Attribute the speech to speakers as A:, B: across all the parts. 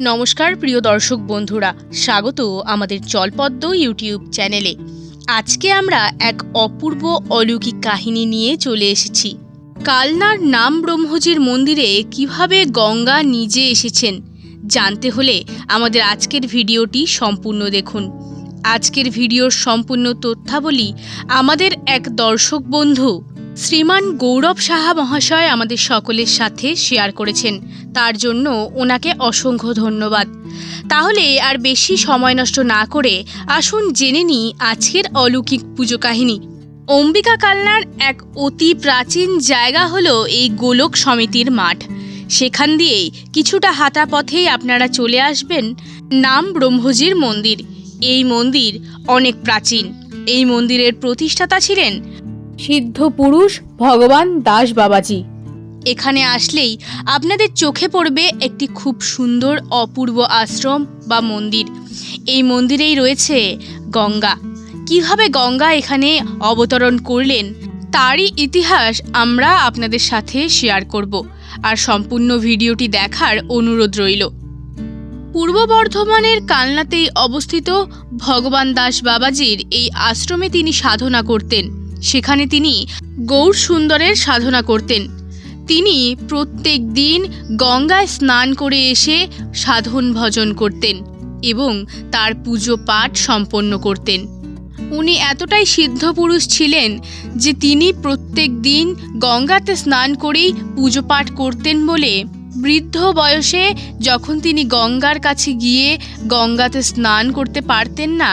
A: নমস্কার প্রিয় দর্শক বন্ধুরা, স্বাগত আমাদের জলপদ্ম ইউটিউব চ্যানেলে। আজকে আমরা এক অপূর্ব অলৌকিক কাহিনী নিয়ে চলে এসেছি। কালনার নাম ব্রহ্মজির মন্দিরে কীভাবে গঙ্গা নিজে এসেছেন, জানতে হলে আমাদের আজকের ভিডিওটি সম্পূর্ণ দেখুন। আজকের ভিডিওর সম্পূর্ণ তথ্যাবলী আমাদের এক দর্শক বন্ধু শ্রীমান গৌরব সাহা মহাশয় আমাদের সকলের সাথে শেয়ার করেছেন। তার জন্য ওনাকে অসংখ্য ধন্যবাদ। তাহলে আর বেশি সময় নষ্ট না করে আসুন জেনে নিই আজকের অলৌকিক পুজো কাহিনী। অম্বিকা কালনার এক অতি প্রাচীন জায়গা হলো এই গোলক সমিতির মাঠ। সেখান দিয়েই কিছুটা হাঁটা পথেই আপনারা চলে আসবেন নাম ব্রহ্মজির মন্দির। এই মন্দির অনেক প্রাচীন। এই মন্দিরের প্রতিষ্ঠাতা ছিলেন সিদ্ধ পুরুষ ভগবান দাস বাবাজি। এখানে আসলেই আপনাদের চোখে পড়বে একটি খুব সুন্দর অপূর্ব আশ্রম বা মন্দির। এই মন্দিরেই রয়েছে গঙ্গা। কীভাবে গঙ্গা এখানে অবতরণ করলেন, তারই ইতিহাস আমরা আপনাদের সাথে শেয়ার করব আর সম্পূর্ণ ভিডিওটি দেখার অনুরোধ রইল। পূর্ব বর্ধমানের কালনাতেই অবস্থিত ভগবান দাস বাবাজির এই আশ্রমে তিনি সাধনা করতেন। সেখানে তিনি গৌর সুন্দরের সাধনা করতেন। তিনি প্রত্যেক দিন গঙ্গায় স্নান করে এসে সাধন ভজন করতেন এবং তার পুজো পাঠ সম্পন্ন করতেন। উনি এতটাই সিদ্ধ পুরুষ ছিলেন যে তিনি প্রত্যেক দিন গঙ্গাতে স্নান করেই পুজো পাঠ করতেন বলে বৃদ্ধ বয়সে যখন তিনি গঙ্গার কাছে গিয়ে গঙ্গাতে স্নান করতে পারতেন না,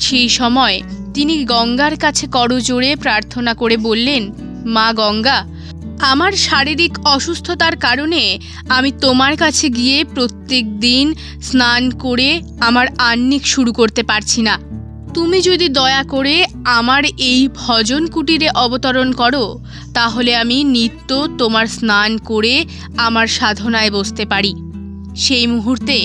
A: সেই সময় তিনি গঙ্গার কাছে করজোড়ে প্রার্থনা করে বললেন, মা গঙ্গা, আমার শারীরিক অসুস্থতার কারণে আমি তোমার কাছে গিয়ে প্রত্যেক দিন স্নান করে আমার আহ্নিক শুরু করতে পারছি না। তুমি যদি দয়া করে আমার এই ভজন কুটিরে অবতরণ করো, তাহলে আমি নিত্য তোমার স্নান করে আমার সাধনায় বসতে পারি। সেই মুহূর্তে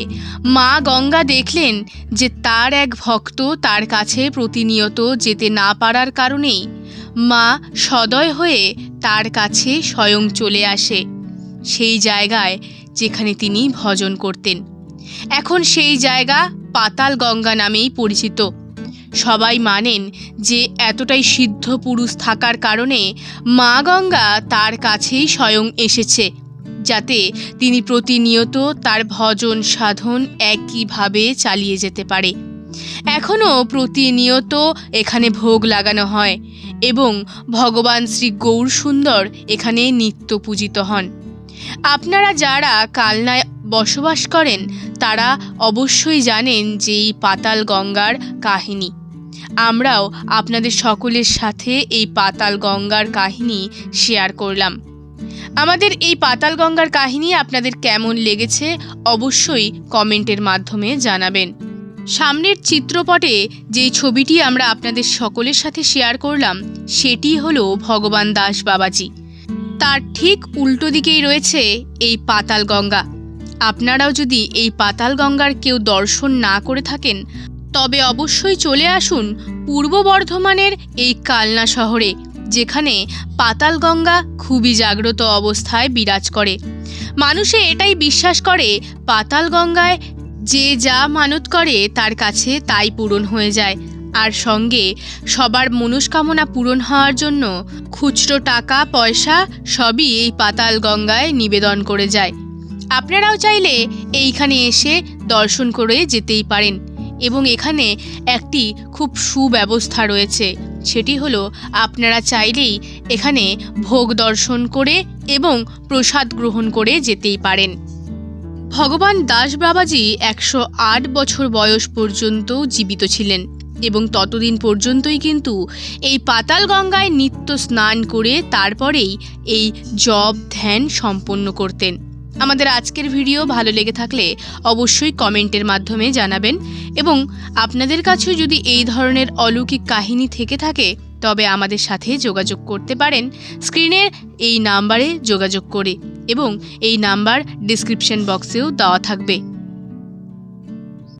A: মা গঙ্গা দেখলেন যে তার এক ভক্ত তার কাছে প্রতিনিয়ত যেতে না পারার কারণেই মা সদয় হয়ে তার কাছে স্বয়ং চলে আসে, সেই জায়গায় যেখানে তিনি ভজন করতেন। এখন সেই জায়গা পাতাল গঙ্গা নামেই পরিচিত। সবাই মানেন যে এতটাই সিদ্ধ পুরুষ থাকার কারণে মা গঙ্গা তার কাছেই স্বয়ং এসেছে। যাতে তিনি প্রতিনিয়ত তার ভজন সাধন একইভাবে চালিয়ে যেতে পারে। এখনও প্রতিনিয়ত এখানে ভোগ লাগানো হয় এবং ভগবান শ্রী গৌর সুন্দর এখানে নিত্য পূজিত হন। আপনারা যারা কালনায় বসবাস করেন, তারা অবশ্যই জানেন যে এই পাতাল গঙ্গার কাহিনী। আমরাও আপনাদের সকলের সাথে এই পাতাল গঙ্গার কাহিনী শেয়ার করলাম। আমাদের এই পাতাল গঙ্গার কাহিনী আপনাদের কেমন লেগেছে অবশ্যই কমেন্টের মাধ্যমে জানাবেন। সামনের চিত্রপটে যেই ছবিটি আমরা আপনাদের সকলের সাথে শেয়ার করলাম, সেটি হলো ভগবান দাস বাবাজি। তার ঠিক উল্টো দিকেই রয়েছে এই পাতাল গঙ্গা। আপনারাও যদি এই পাতাল গঙ্গার কেউ দর্শন না করে থাকেন, তবে অবশ্যই চলে আসুন পূর্ব বর্ধমানের এই কালনা শহরে যেখানে পাতাল গঙ্গা খুবই জাগ্রত অবস্থায় বিরাজ করে। মানুষে এটাই বিশ্বাস করে পাতাল গঙ্গায় যে যা মানত করে, তার কাছে তাই পূরণ হয়ে যায়। আর সঙ্গে সবার মনস্কামনা পূরণ হওয়ার জন্য খুচরো টাকা, পয়সা সবই এই পাতাল গঙ্গায় নিবেদন করে যায়। আপনারাও চাইলে এইখানে এসে দর্শন করে যেতেই পারেন। এবং এখানে একটি খুব সুব্যবস্থা রয়েছে। সেটি হলো, আপনারা চাইলেই এখানে ভোগ দর্শন করে এবং প্রসাদ গ্রহণ করে যেতেই পারেন। ভগবান দাস বাবাজি একশো আট বছর বয়স পর্যন্ত জীবিত ছিলেন এবং ততদিন পর্যন্তই কিন্তু এই পাতাল গঙ্গায় নিত্য স্নান করে তারপরেই এই জব ধ্যান সম্পন্ন করতেন। আমাদের আজকের ভিডিও ভালো লেগে থাকলে অবশ্যই কমেন্টের মাধ্যমে জানাবেন এবং আপনাদের কাছেও যদি এই ধরনের অলৌকিক কাহিনী থেকে থাকে, তবে আমাদের সাথে যোগাযোগ করতে পারেন। স্ক্রিনের এই নাম্বারে যোগাযোগ করে এবং এই নাম্বার ডিসক্রিপশন বক্সেও দেওয়া থাকবে।